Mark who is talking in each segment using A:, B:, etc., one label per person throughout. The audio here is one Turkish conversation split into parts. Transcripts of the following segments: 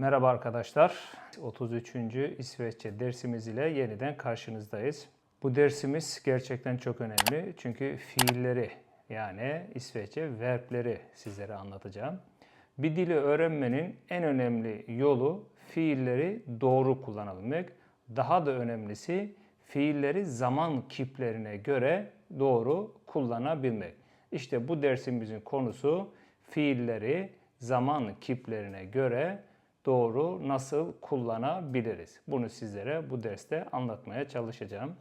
A: Merhaba arkadaşlar. 33. İsveççe dersimiz ile yeniden karşınızdayız. Bu dersimiz gerçekten çok önemli çünkü fiilleri yani İsveççe verbleri sizlere anlatacağım. Bir dili öğrenmenin en önemli yolu fiilleri doğru kullanabilmek. Daha da önemlisi fiilleri zaman kiplerine göre doğru kullanabilmek. İşte bu dersimizin konusu fiilleri zaman kiplerine göre doğru nasıl kullanabiliriz? Bunu sizlere bu derste anlatmaya çalışacağım.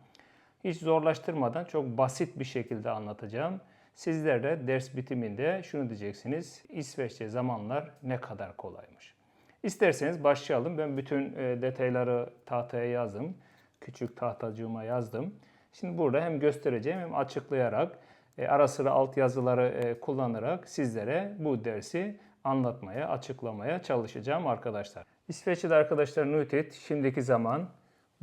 A: Hiç zorlaştırmadan çok basit bir şekilde anlatacağım. Sizler de ders bitiminde şunu diyeceksiniz. İsveççe zamanlar ne kadar kolaymış. İsterseniz başlayalım. Ben bütün e, detayları tahtaya yazdım. Küçük tahtacığıma yazdım. Şimdi burada hem göstereceğim hem açıklayarak e, ara sıra altyazıları e, kullanarak sizlere bu dersi anlatmaya, açıklamaya çalışacağım arkadaşlar. İsveççe'de arkadaşlar nutit şimdiki zaman,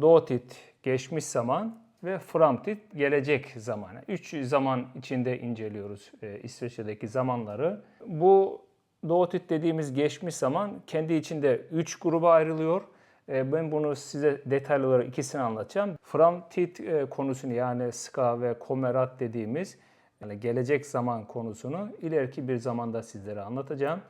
A: dåtid geçmiş zaman ve framtid gelecek zamanı. Üç zaman içinde inceliyoruz e, İsveççe'deki zamanları. Bu dåtid dediğimiz geçmiş zaman kendi içinde üç gruba ayrılıyor. E, Ben bunu size detaylı olarak ikisini anlatacağım. Framtid e, konusunu yani ska ve komerat dediğimiz yani gelecek zaman konusunu ileriki bir zamanda sizlere anlatacağım.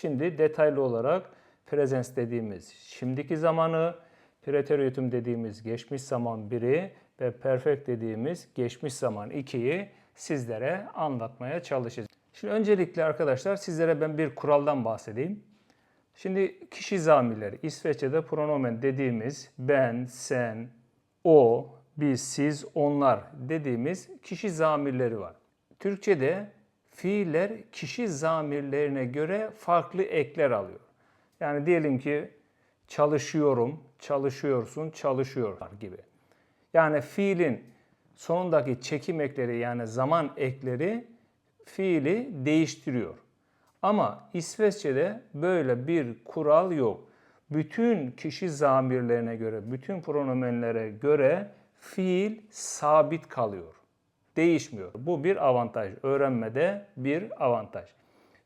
A: Şimdi detaylı olarak presens dediğimiz şimdiki zamanı, preteritum dediğimiz geçmiş zaman biri ve perfect dediğimiz geçmiş zaman ikiyi sizlere anlatmaya çalışacağım. Şimdi öncelikle arkadaşlar sizlere ben bir kuraldan bahsedeyim. Şimdi kişi zamirleri İsveççe'de pronomen dediğimiz ben, sen, o, biz, siz, onlar dediğimiz kişi zamirleri var. Türkçe'de fiiller kişi zamirlerine göre farklı ekler alıyor. Yani diyelim ki çalışıyorum, çalışıyorsun, çalışıyorlar gibi. Yani fiilin sonundaki çekim ekleri yani zaman ekleri fiili değiştiriyor. Ama İsveççe'de böyle bir kural yok. Bütün kişi zamirlerine göre, bütün pronomenlere göre fiil sabit kalıyor. Değişmiyor. Bu bir avantaj. Öğrenmede bir avantaj.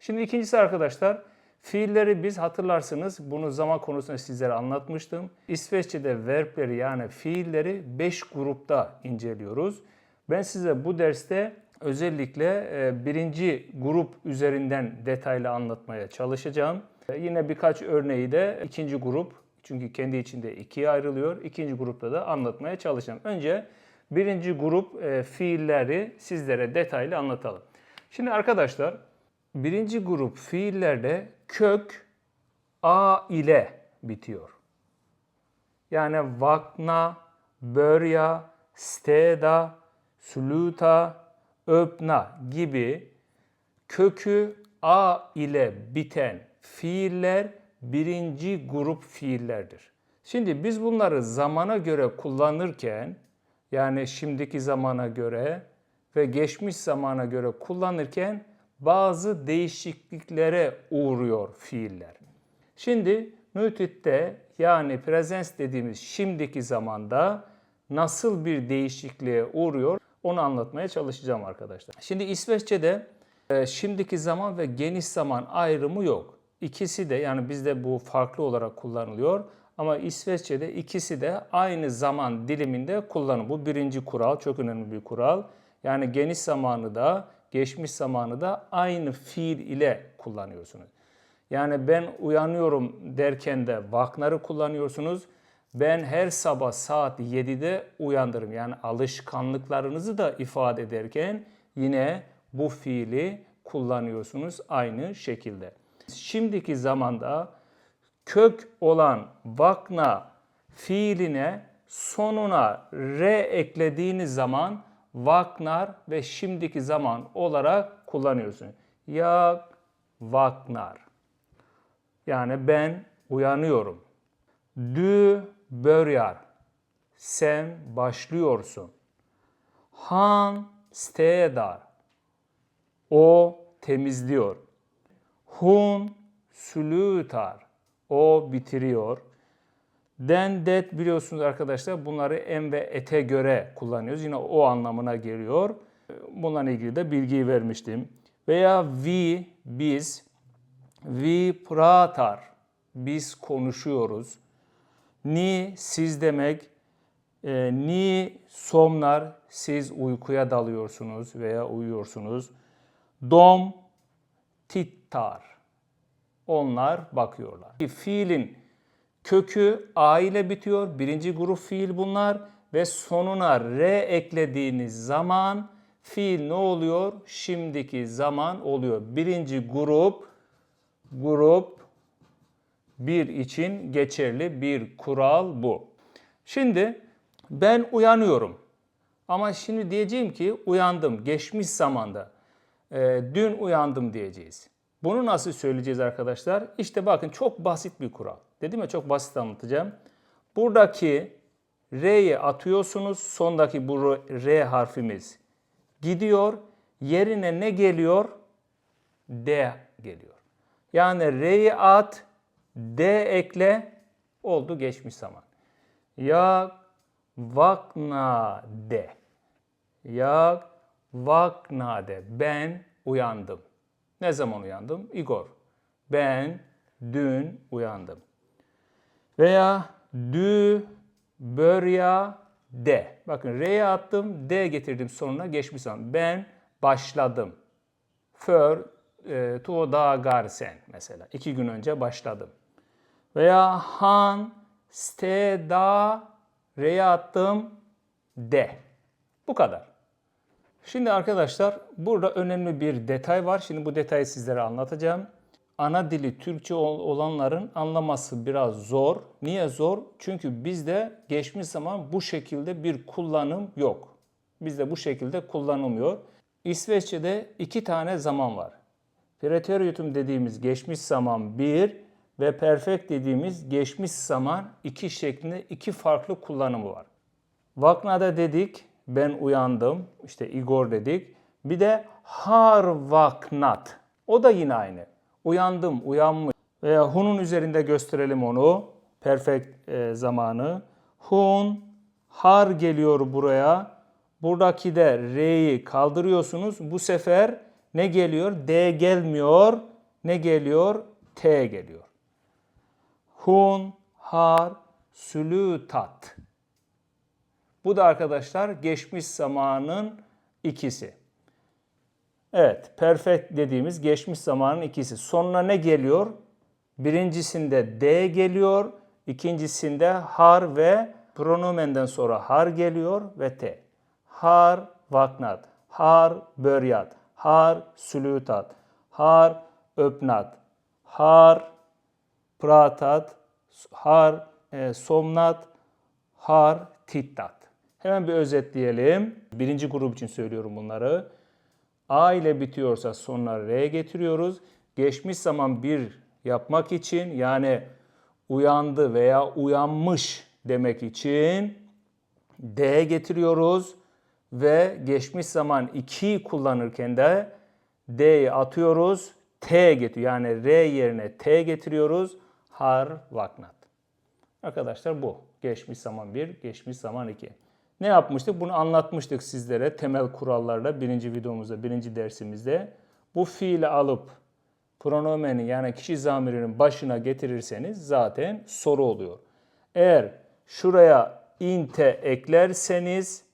A: Şimdi ikincisi arkadaşlar, fiilleri biz hatırlarsınız, bunu zaman konusunda sizlere anlatmıştım. İsveççe'de verbleri yani fiilleri 5 grupta inceliyoruz. Ben size bu derste özellikle e, birinci grup üzerinden detaylı anlatmaya çalışacağım. E, Yine birkaç örneği de ikinci grup, çünkü kendi içinde ikiye ayrılıyor. İkinci grupta da anlatmaya çalışacağım. Önce birinci grup e, fiilleri sizlere detaylı anlatalım. Şimdi arkadaşlar birinci grup fiillerde kök a ile bitiyor. Yani vakna, börja, steda, sluta, öpna gibi kökü a ile biten fiiller birinci grup fiillerdir. Şimdi biz bunları zamana göre kullanırken yani şimdiki zamana göre ve geçmiş zamana göre kullanırken bazı değişikliklere uğruyor fiiller. Şimdi nutit'te yani presens dediğimiz şimdiki zamanda nasıl bir değişikliğe uğruyor onu anlatmaya çalışacağım arkadaşlar. Şimdi İsveççe'de e, şimdiki zaman ve geniş zaman ayrımı yok. İkisi de yani bizde bu farklı olarak kullanılıyor. Ama İsveççe'de ikisi de aynı zaman diliminde kullanılıyor. Bu birinci kural, çok önemli bir kural. Yani geniş zamanı da, geçmiş zamanı da aynı fiil ile kullanıyorsunuz. Yani ben uyanıyorum derken de vaknarı kullanıyorsunuz. Ben her sabah saat 7'de uyandırım. Yani alışkanlıklarınızı da ifade ederken yine bu fiili kullanıyorsunuz aynı şekilde. Şimdiki zamanda kök olan vakna fiiline sonuna re eklediğiniz zaman vaknar ve şimdiki zaman olarak kullanıyorsun. Ya vaknar. Yani ben uyanıyorum. Du börjar. Sen başlıyorsun. Han städar. O temizliyor. Hun slutar. O bitiriyor. Den det biliyorsunuz arkadaşlar bunları em ve ete göre kullanıyoruz. Yine o anlamına geliyor. Bununla ilgili de bilgiyi vermiştim. Veya vi biz vi pratar. biz konuşuyoruz. Ni siz demek, e, ni somnar siz uykuya dalıyorsunuz veya uyuyorsunuz. Dom tittar onlar bakıyorlar. Fiilin kökü a ile bitiyor. Birinci grup fiil bunlar ve sonuna r eklediğiniz zaman fiil ne oluyor? Şimdiki zaman oluyor. Birinci grup grup bir için geçerli bir kural bu. Şimdi ben uyanıyorum. Ama şimdi diyeceğim ki uyandım geçmiş zamanda. Ee, dün uyandım diyeceğiz. Bunu nasıl söyleyeceğiz arkadaşlar? İşte bakın çok basit bir kural. Dedim ya çok basit anlatacağım. Buradaki R'yi atıyorsunuz. Sondaki bu R harfimiz gidiyor. Yerine ne geliyor? D geliyor. Yani R'yi at, D ekle, oldu geçmiş zaman. Ya vakna de. Ya vakna de. Ben uyandım. Ne zaman uyandım? Igor. Ben dün uyandım. Veya dü börya de. Bakın R'ye attım, D getirdim sonuna geçmiş zaman. Ben başladım. För e, to dagar sen mesela. İki gün önce başladım. Veya han ste da R'ye attım de. Bu kadar. Şimdi arkadaşlar burada önemli bir detay var. Şimdi bu detayı sizlere anlatacağım. Ana dili Türkçe olanların anlaması biraz zor. Niye zor? Çünkü bizde geçmiş zaman bu şekilde bir kullanım yok. Bizde bu şekilde kullanılmıyor. İsveççe'de iki tane zaman var. Preteritum dediğimiz geçmiş zaman bir ve perfect dediğimiz geçmiş zaman iki şeklinde iki farklı kullanımı var. Vaknada dedik ben uyandım. İşte Igor dedik. Bir de har vaknat. O da yine aynı. Uyandım, uyanmış. Veya hun'un üzerinde gösterelim onu. Perfect e, zamanı. Hun, har geliyor buraya. Buradaki de R'yi kaldırıyorsunuz. Bu sefer ne geliyor? D gelmiyor. Ne geliyor? T geliyor. Hun, har, sülütat. Bu da arkadaşlar geçmiş zamanın ikisi. Evet, perfect dediğimiz geçmiş zamanın ikisi. Sonuna ne geliyor? Birincisinde D geliyor, ikincisinde har ve pronomenden sonra har geliyor ve T. Har vaknat, har böryat, har sülütat, har öpnat, har pratat, har e, somnat, har tittat. Hemen bir özetleyelim. Birinci grup için söylüyorum bunları. A ile bitiyorsa sonuna R getiriyoruz. Geçmiş zaman bir yapmak için yani uyandı veya uyanmış demek için D getiriyoruz ve geçmiş zaman 2'yi kullanırken de D'yi atıyoruz. T getiriyor. Yani R yerine T getiriyoruz. Har vaknat. Arkadaşlar bu. Geçmiş zaman 1, geçmiş zaman 2. Ne yapmıştık? Bunu anlatmıştık sizlere temel kurallarla birinci videomuzda, birinci dersimizde. Bu fiili alıp pronomeni yani kişi zamirinin başına getirirseniz zaten soru oluyor. Eğer şuraya inte eklerseniz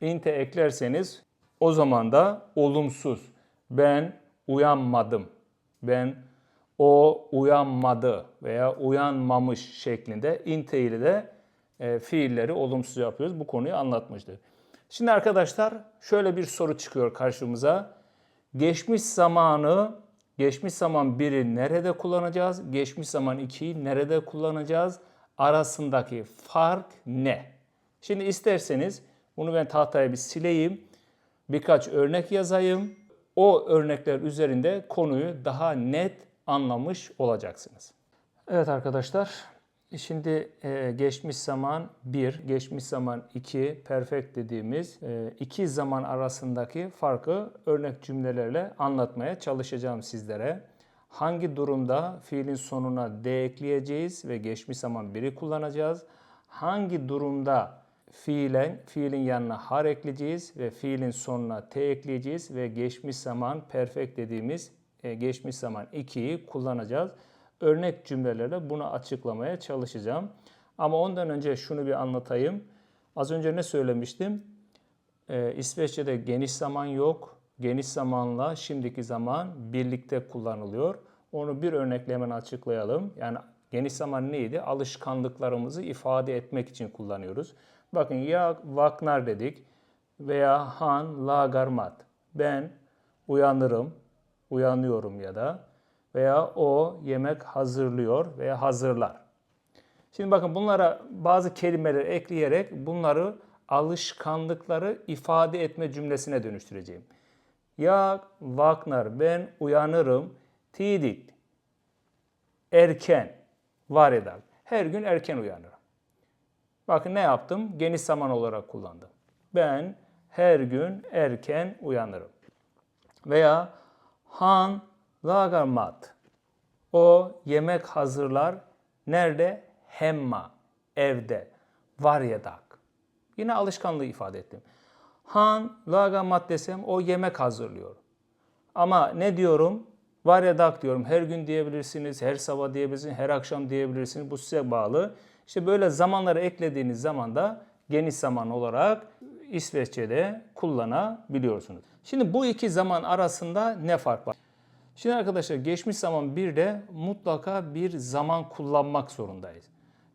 A: inte eklerseniz o zaman da olumsuz. Ben uyanmadım. Ben o uyanmadı veya uyanmamış şeklinde inte ile de e, fiilleri olumsuz yapıyoruz. Bu konuyu anlatmıştık. Şimdi arkadaşlar şöyle bir soru çıkıyor karşımıza. Geçmiş zamanı, geçmiş zaman biri nerede kullanacağız? Geçmiş zaman ikiyi nerede kullanacağız? Arasındaki fark ne? Şimdi isterseniz bunu ben tahtaya bir sileyim. Birkaç örnek yazayım. O örnekler üzerinde konuyu daha net anlamış olacaksınız. Evet arkadaşlar, Şimdi e, geçmiş zaman 1, geçmiş zaman 2, perfect dediğimiz e, iki zaman arasındaki farkı örnek cümlelerle anlatmaya çalışacağım sizlere. Hangi durumda fiilin sonuna D ekleyeceğiz ve geçmiş zaman 1'i kullanacağız? Hangi durumda fiilen, fiilin yanına har ekleyeceğiz ve fiilin sonuna T ekleyeceğiz ve geçmiş zaman perfect dediğimiz e, geçmiş zaman 2'yi kullanacağız. Örnek cümlelerle bunu açıklamaya çalışacağım. Ama ondan önce şunu bir anlatayım. Az önce ne söylemiştim? Ee, İsveççe'de geniş zaman yok. Geniş zamanla şimdiki zaman birlikte kullanılıyor. Onu bir örnekle hemen açıklayalım. Yani geniş zaman neydi? Alışkanlıklarımızı ifade etmek için kullanıyoruz. Bakın ya vaknar dedik veya han lagar mat. Ben uyanırım, uyanıyorum ya da veya o yemek hazırlıyor veya hazırlar. Şimdi bakın bunlara bazı kelimeler ekleyerek bunları alışkanlıkları ifade etme cümlesine dönüştüreceğim. Ya vaknar ben uyanırım tidik erken var eder. Her gün erken uyanırım. Bakın ne yaptım? Geniş zaman olarak kullandım. Ben her gün erken uyanırım. Veya han lagar mat. O yemek hazırlar. Nerede? Hemma. Evde. Var yadak. Yine alışkanlığı ifade ettim. Han lagar mat desem o yemek hazırlıyor. Ama ne diyorum? Var yadak diyorum. Her gün diyebilirsiniz, her sabah diyebilirsiniz, her akşam diyebilirsiniz. Bu size bağlı. İşte böyle zamanları eklediğiniz zaman da geniş zaman olarak İsveççe'de kullanabiliyorsunuz. Şimdi bu iki zaman arasında ne fark var? Şimdi arkadaşlar geçmiş zaman bir de mutlaka bir zaman kullanmak zorundayız.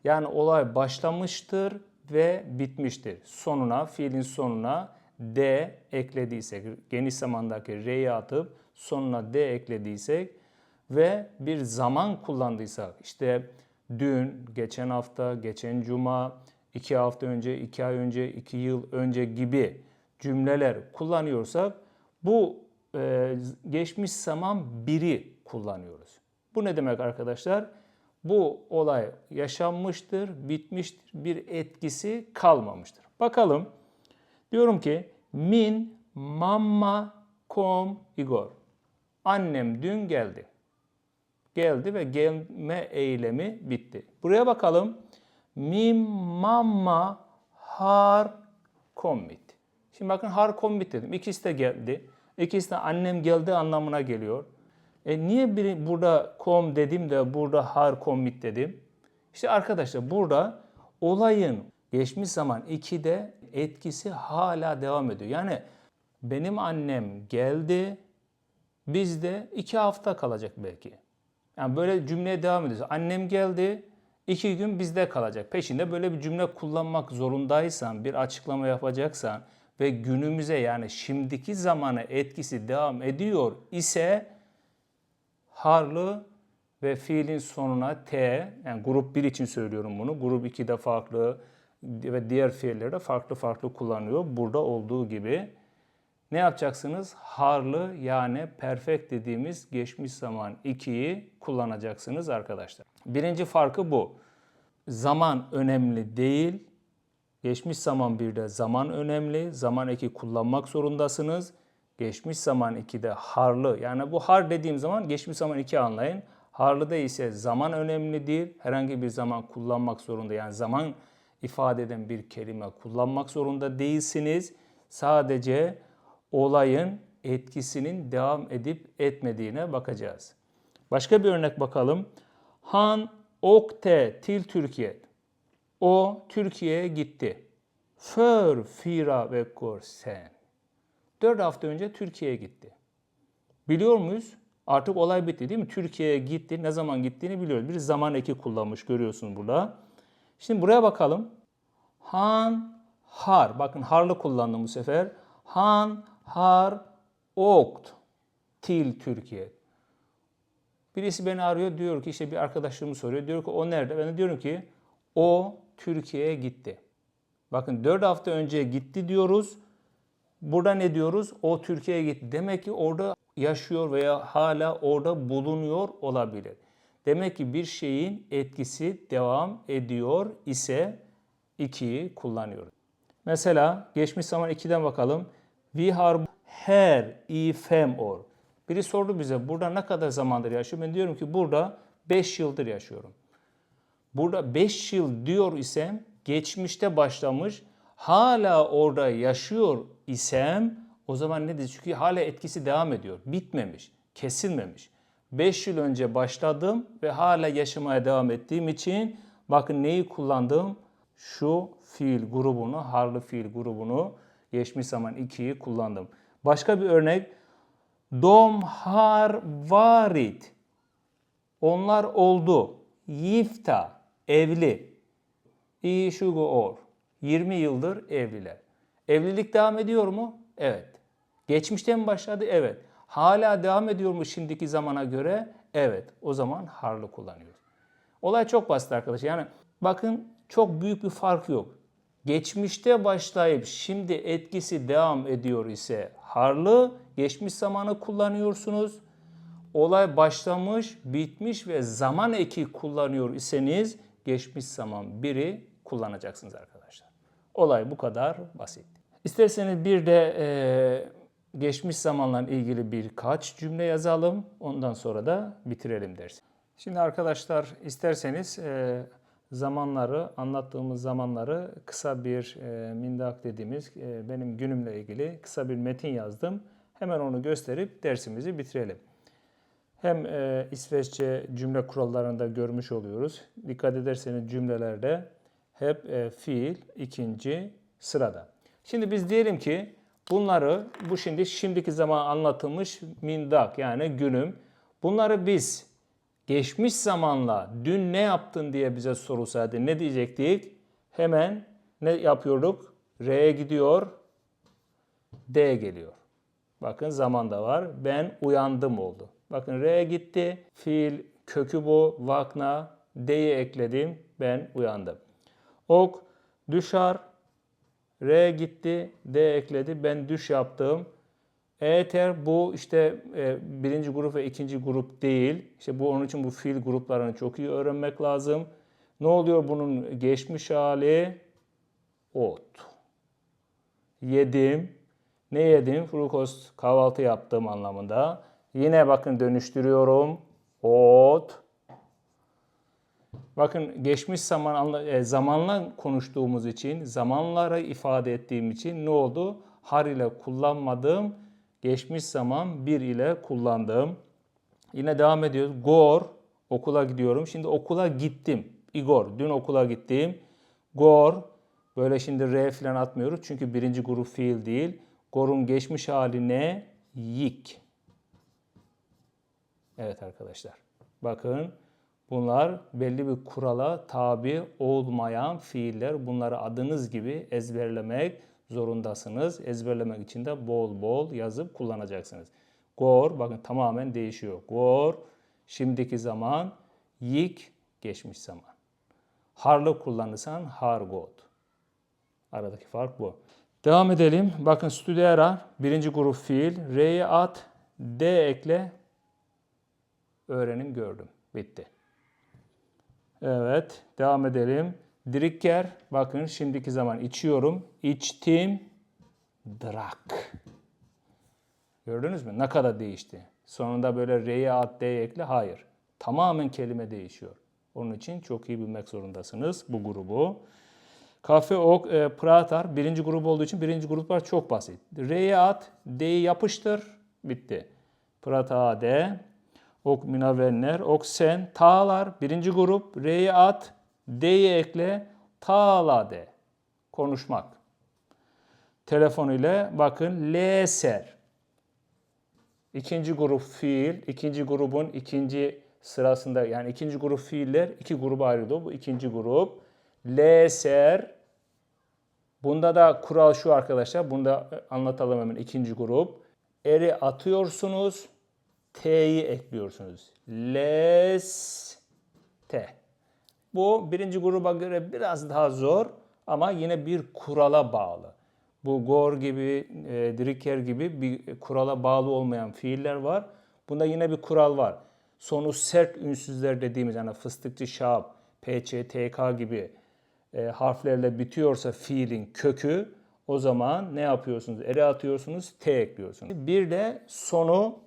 A: Yani olay başlamıştır ve bitmiştir. Sonuna, fiilin sonuna D eklediysek, geniş zamandaki R'yi atıp sonuna D eklediysek ve bir zaman kullandıysak, işte dün, geçen hafta, geçen cuma, iki hafta önce, iki ay önce, iki yıl önce gibi cümleler kullanıyorsak bu e, geçmiş zaman biri kullanıyoruz. Bu ne demek arkadaşlar? Bu olay yaşanmıştır, bitmiştir, bir etkisi kalmamıştır. Bakalım. Diyorum ki min mamma kom igor. Annem dün geldi. Geldi ve gelme eylemi bitti. Buraya bakalım. Min mamma har kommit. Şimdi bakın har kommit dedim. İkisi de geldi. İkisi de annem geldi anlamına geliyor. E niye biri burada kom dedim de burada har kommit dedim? İşte arkadaşlar burada olayın geçmiş zaman 2'de etkisi hala devam ediyor. Yani benim annem geldi, bizde iki hafta kalacak belki. Yani böyle cümleye devam ediyoruz. Annem geldi, iki gün bizde kalacak. Peşinde böyle bir cümle kullanmak zorundaysan, bir açıklama yapacaksan ve günümüze yani şimdiki zamana etkisi devam ediyor ise harlı ve fiilin sonuna T, yani grup 1 için söylüyorum bunu, grup 2'de farklı ve diğer fiillerde farklı farklı kullanıyor. Burada olduğu gibi ne yapacaksınız? Harlı yani perfect dediğimiz geçmiş zaman 2'yi kullanacaksınız arkadaşlar. Birinci farkı bu. Zaman önemli değil. Geçmiş zaman 1'de zaman önemli. Zaman 2 kullanmak zorundasınız. Geçmiş zaman 2'de harlı. Yani bu har dediğim zaman geçmiş zaman 2 anlayın. Harlıda ise zaman önemli değil. Herhangi bir zaman kullanmak zorunda. Yani zaman ifade eden bir kelime kullanmak zorunda değilsiniz. Sadece olayın etkisinin devam edip etmediğine bakacağız. Başka bir örnek bakalım. Han okte til Türkiye. O Türkiye'ye gitti. För fyra veckor sen. Dört hafta önce Türkiye'ye gitti. Biliyor muyuz? Artık olay bitti değil mi? Türkiye'ye gitti. Ne zaman gittiğini biliyoruz. Bir zaman eki kullanmış görüyorsun burada. Şimdi buraya bakalım. Han har. Bakın harlı kullandım bu sefer. Han har åkt til Türkiye. Birisi beni arıyor diyor ki işte bir arkadaşımı soruyor. Diyor ki o nerede? Ben de diyorum ki o Türkiye'ye gitti. Bakın 4 hafta önce gitti diyoruz. Burada ne diyoruz? O Türkiye'ye gitti. Demek ki orada yaşıyor veya hala orada bulunuyor olabilir. Demek ki bir şeyin etkisi devam ediyor ise 2'yi kullanıyoruz. Mesela geçmiş zaman 2'den bakalım. Vi har her i fem år. Biri sordu bize burada ne kadar zamandır yaşıyor? Ben diyorum ki burada 5 yıldır yaşıyorum. Burada 5 yıl diyor isem geçmişte başlamış hala orada yaşıyor isem o zaman ne diyeceğiz? Çünkü hala etkisi devam ediyor. Bitmemiş, kesilmemiş. 5 yıl önce başladım ve hala yaşamaya devam ettiğim için bakın neyi kullandım? Şu fiil grubunu, harlı fiil grubunu geçmiş zaman 2'yi kullandım. Başka bir örnek. Dom har varit. Onlar oldu. Yifta, evli. İyi şugu or. 20 yıldır evliler. Evlilik devam ediyor mu? Evet. Geçmişte mi başladı? Evet. Hala devam ediyor mu şimdiki zamana göre? Evet. O zaman harlı kullanıyoruz. Olay çok basit arkadaşlar. Yani bakın çok büyük bir fark yok. Geçmişte başlayıp şimdi etkisi devam ediyor ise harlı, geçmiş zamanı kullanıyorsunuz. Olay başlamış, bitmiş ve zaman eki kullanıyor iseniz geçmiş zaman biri kullanacaksınız arkadaşlar. Olay bu kadar basit. İsterseniz bir de e, geçmiş zamanla ilgili birkaç cümle yazalım. Ondan sonra da bitirelim dersi. Şimdi arkadaşlar isterseniz e, zamanları, anlattığımız zamanları kısa bir e, mindak dediğimiz e, benim günümle ilgili kısa bir metin yazdım. Hemen onu gösterip dersimizi bitirelim. Hem e, İsveççe cümle kurallarında görmüş oluyoruz. Dikkat ederseniz cümlelerde hep e, fiil ikinci sırada. Şimdi biz diyelim ki bunları bu şimdi şimdiki zaman anlatılmış mindak yani günüm. Bunları biz geçmiş zamanla dün ne yaptın diye bize sorulsaydı ne diyecektik? Hemen ne yapıyorduk? R'ye gidiyor, D geliyor. Bakın zaman da var. Ben uyandım oldu. Bakın R'ye gitti. Fiil kökü bu. Vakna. D'yi ekledim. Ben uyandım. Ok düşer. R gitti. D ekledi. Ben düş yaptım. Eter bu işte e, birinci grup ve ikinci grup değil. İşte bu onun için bu fiil gruplarını çok iyi öğrenmek lazım. Ne oluyor bunun geçmiş hali? Ot. Yedim. Ne yedim? Frukost kahvaltı yaptım anlamında. Yine bakın dönüştürüyorum. Ot. Bakın geçmiş zaman e, zamanla konuştuğumuz için, zamanları ifade ettiğim için ne oldu? Har ile kullanmadım. Geçmiş zaman bir ile kullandım. Yine devam ediyoruz. Gor, okula gidiyorum. Şimdi okula gittim. Igor, dün okula gittim. Gor, böyle şimdi R falan atmıyoruz. Çünkü birinci grup fiil değil. Gor'un geçmiş hali ne? Yik. Evet arkadaşlar. Bakın bunlar belli bir kurala tabi olmayan fiiller. Bunları adınız gibi ezberlemek zorundasınız. Ezberlemek için de bol bol yazıp kullanacaksınız. Gor bakın tamamen değişiyor. Gor şimdiki zaman, yik geçmiş zaman. Harlı kullanırsan har god. Aradaki fark bu. Devam edelim. Bakın studiera birinci grup fiil. R'ye at, D ekle. Öğrenim gördüm. Bitti. Evet. Devam edelim. Drikker. Bakın şimdiki zaman içiyorum. İçtim. Drak. Gördünüz mü? Ne kadar değişti. Sonunda böyle R'ye at, D ekle. Hayır. Tamamen kelime değişiyor. Onun için çok iyi bilmek zorundasınız bu grubu. Kafe, ok, e, pratar birinci grup olduğu için birinci gruplar çok basit. R'ye at, D'yi yapıştır, bitti. Prata D, ok minavenler, ok sen, tağlar birinci grup, R'ye at, D'yi ekle, tağla D. Konuşmak. Telefon ile bakın leser. İkinci grup fiil, ikinci grubun ikinci sırasında yani ikinci grup fiiller iki gruba ayrılıyor. Bu ikinci grup. Leser. Bunda da kural şu arkadaşlar. Bunda anlatalım hemen ikinci grup. Eri atıyorsunuz. T'yi ekliyorsunuz. Les T. Bu birinci gruba göre biraz daha zor ama yine bir kurala bağlı. Bu gor gibi, e, driker gibi bir kurala bağlı olmayan fiiller var. Bunda yine bir kural var. Sonu sert ünsüzler dediğimiz yani fıstıkçı şap, PÇ, TK gibi e, harflerle bitiyorsa fiilin kökü o zaman ne yapıyorsunuz? Ere atıyorsunuz, T ekliyorsunuz. Bir de sonu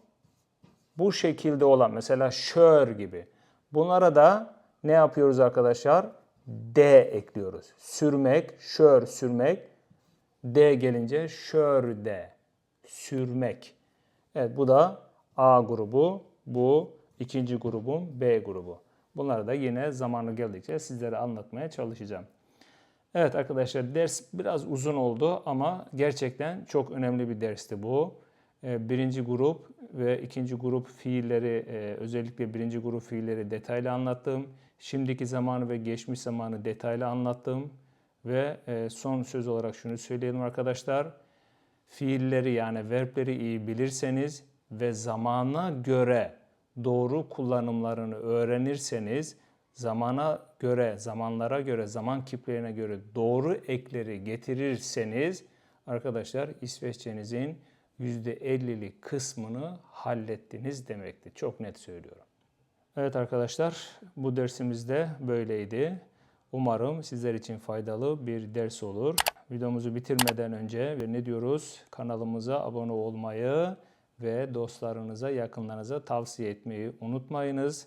A: bu şekilde olan mesela şör gibi. Bunlara da ne yapıyoruz arkadaşlar? D ekliyoruz. Sürmek, şör sürmek. D gelince şörde, sürmek. Evet bu da A grubu, bu ikinci grubum B grubu. Bunları da yine zamanı geldikçe sizlere anlatmaya çalışacağım. Evet arkadaşlar ders biraz uzun oldu ama gerçekten çok önemli bir dersti bu. Ee, Birinci grup ve ikinci grup fiilleri e, özellikle birinci grup fiilleri detaylı anlattım. Şimdiki zamanı ve geçmiş zamanı detaylı anlattım. Ve e, son söz olarak şunu söyleyelim arkadaşlar. Fiilleri yani verbleri iyi bilirseniz ve zamana göre doğru kullanımlarını öğrenirseniz zamana göre, zamanlara göre, zaman kiplerine göre doğru ekleri getirirseniz arkadaşlar İsveççenizin %50'lik kısmını hallettiniz demektir. Çok net söylüyorum. Evet arkadaşlar bu dersimiz de böyleydi. Umarım sizler için faydalı bir ders olur. Videomuzu bitirmeden önce ne diyoruz? Kanalımıza abone olmayı ve dostlarınıza, yakınlarınıza tavsiye etmeyi unutmayınız.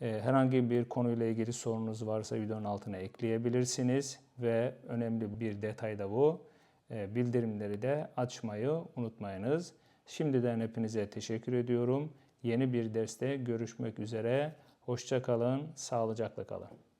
A: Ee, Herhangi bir konuyla ilgili sorunuz varsa videonun altına ekleyebilirsiniz ve önemli bir detay da bu. Ee, Bildirimleri de açmayı unutmayınız. Şimdiden hepinize teşekkür ediyorum. Yeni bir derste görüşmek üzere. Hoşça kalın, sağlıcakla kalın.